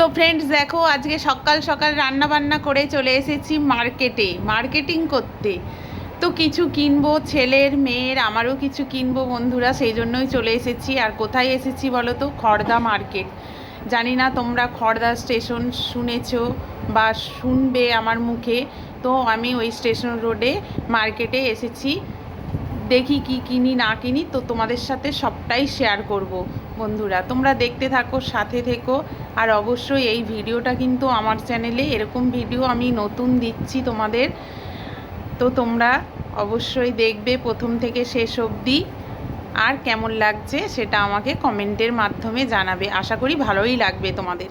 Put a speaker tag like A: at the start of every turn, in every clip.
A: তো ফ্রেন্ডস দেখো আজকে সকাল সকাল রান্না বান্না করে চলে এসেছি মার্কেটে মার্কেটিং করতে। তো কিছু কিনবো, ছেলের, মেয়ের, আমারও কিছু কিনবো বন্ধুরা, সেই জন্যই চলে এসেছি। আর কোথায় এসেছি বলো তো? খড়দা মার্কেট জানি না তোমরা খড়দা স্টেশন শুনেছো বা শুনবে আমার মুখে। তো আমি ওই স্টেশন রোডে মার্কেটে এসেছি। দেখি কি কিনি, না কিনি, তো তোমাদের সাথে সবটাই শেয়ার করব, বন্ধুরা। তোমরা দেখতে থাকো, সাথে থেকো, আর অবশ্যই এই ভিডিওটা কিন্তু আমার চ্যানেলে এরকম ভিডিও আমি নতুন দিচ্ছি তোমাদের। তো তোমরা অবশ্যই দেখবে প্রথম থেকে শেষ অবধি, আর কেমন লাগছে সেটা আমাকে কমেন্টের মাধ্যমে জানাবে। আশা করি ভালোই লাগবে তোমাদের।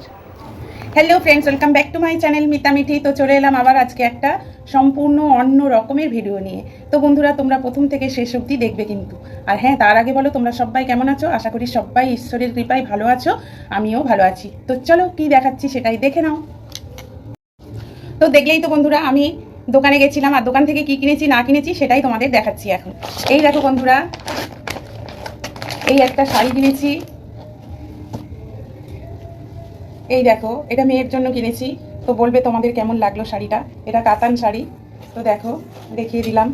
B: Hello friends welcome back to my channel Mitamithi তো চলে এলাম আবার আজকে একটা সম্পূর্ণ অন্য রকমের ভিডিও নিয়ে। তো বন্ধুরা, তোমরা প্রথম থেকে শেষ অবধি দেখবে কিন্তু। আর হ্যাঁ তার আগে বলো, তোমরা সবাই কেমন আছো? আশা করি সবাই ঈশ্বরের কৃপায় ভালো আছো, আমিও ভালো আছি। তো চলো, কি দেখাচ্ছি সেটাই দেখে নাও। তো দেখলেই তো বন্ধুরা, আমি দোকানে গেছিলাম, আর দোকান থেকে কি কিনেছি, না কিনেছি, সেটাই তোমাদের দেখাচ্ছি এখন। এই দেখো বন্ধুরা, এই একটা শাড়ি কিনেছি। এই দেখো, এটা মেয়ের জন্য কিনেছি। তো বলবে তোমাদের কেমন লাগল শাড়িটা? এটা কাতান শাড়ি। তো দেখো, দেখিয়ে দিলাম।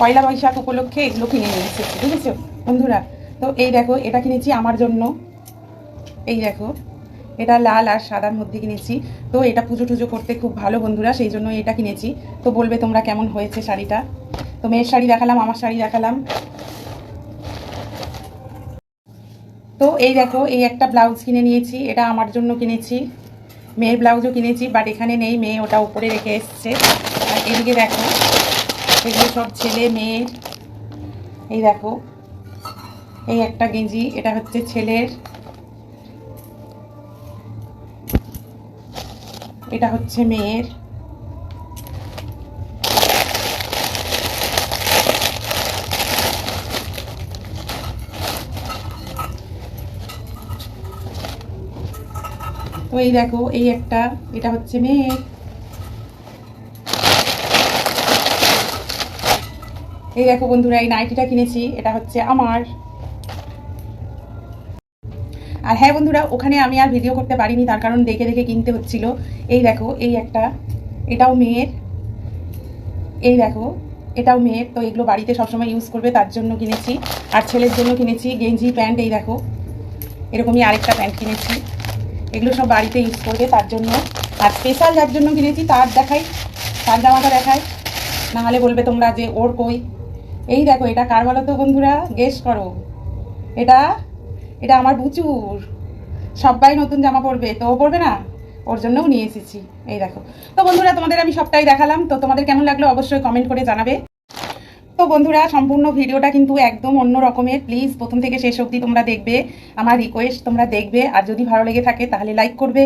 B: পয়লা বৈশাখ উপলক্ষে এগুলো কিনে নিয়ে এসেছি, বুঝেছ? বন্ধুরা, তো এই দেখো, এটা কিনেছি আমার জন্য। এই দেখো, এটা লাল আর সাদার মধ্যে কিনেছি। তো এটা পুজো টুজো করতে খুব ভালো বন্ধুরা, সেই জন্য এটা কিনেছি। তো বলবে তোমরা কেমন হয়েছে শাড়িটা? তো মেয়ের শাড়ি দেখালাম, আমার শাড়ি দেখালাম। তো এই দেখো, এই একটা ব্লাউজ কিনে নিয়েছি, এটা আমার জন্য কিনেছি। মেয়ের ব্লাউজও কিনেছি বাট এখানে নেই, মেয়ে ওটা উপরে রেখে এসছে। আর এদিকে দেখো, এগুলো সব ছেলে মেয়ের এই দেখো, এই একটা গেঞ্জি, এটা হচ্ছে ছেলের। এটা হচ্ছে মেয়ের। এই দেখো, এই একটা, এটা হচ্ছে মেয়ে। এই দেখো বন্ধুরা, এই নাইটিটা কিনেছি, এটা হচ্ছে আমার। আর হ্যাঁ বন্ধুরা, ওখানে আমি আর ভিডিও করতে পারিনি, তার কারণ দেখে দেখে কিনতে হচ্ছিল। এই দেখো, এই একটা, এটাও মেয়ের। এই দেখো, এটাও মেয়ের, তো এগুলো বাড়িতে সবসময় ইউজ করবে, তার জন্য কিনেছি। আর ছেলের জন্য কিনেছি গেঞ্জি, প্যান্ট, এই দেখো। এরকমই আরেকটা প্যান্ট কিনেছি। এগুলো সব বাড়িতে ইউজ করবে তার জন্য। আর স্পেশাল যার জন্য কিনেছি, তার দেখাই, তার জামাটা দেখাই। নাহলে বলবে তোমরা যে ওর কই? এই দেখো, এটা কার বলো তো বন্ধুরা? গেস করো। এটা এটা আমার বুচুর। সবাই নতুন জামা পরবে, তো ও পরবে না? ওর জন্যও নিয়ে এসেছি। এই দেখো। তো বন্ধুরা, তোমাদের আমি সবটাই দেখালাম। তো তোমাদের কেমন লাগল অবশ্যই কমেন্ট করে জানাবে। তো বন্ধুরা, সম্পূর্ণ ভিডিওটা কিন্তু একদম অন্য রকমের। প্লিজ প্রথম থেকে শেষ অবধি তোমরা দেখবে, আমার রিকোয়েস্ট তোমরা দেখবে। আর যদি ভালো লেগে থাকে, তাহলে লাইক করবে,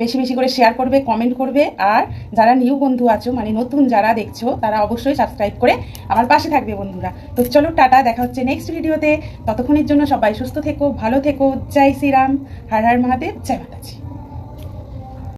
B: বেশি বেশি করে শেয়ার করবে কমেন্ট করবে। আর যারা নিউ বন্ধু আছো মানে নতুন যারা দেখছ, তারা অবশ্যই সাবস্ক্রাইব করে আমার পাশে থাকবে বন্ধুরা। তো চলো, টাটা, দেখা হচ্ছে নেক্সট ভিডিওতে। ততক্ষণের জন্য সবাই সুস্থ থেকো, ভালো থেকো। জয় শ্রীরাম। হর হর মহাদেব, জয় মাতাজি।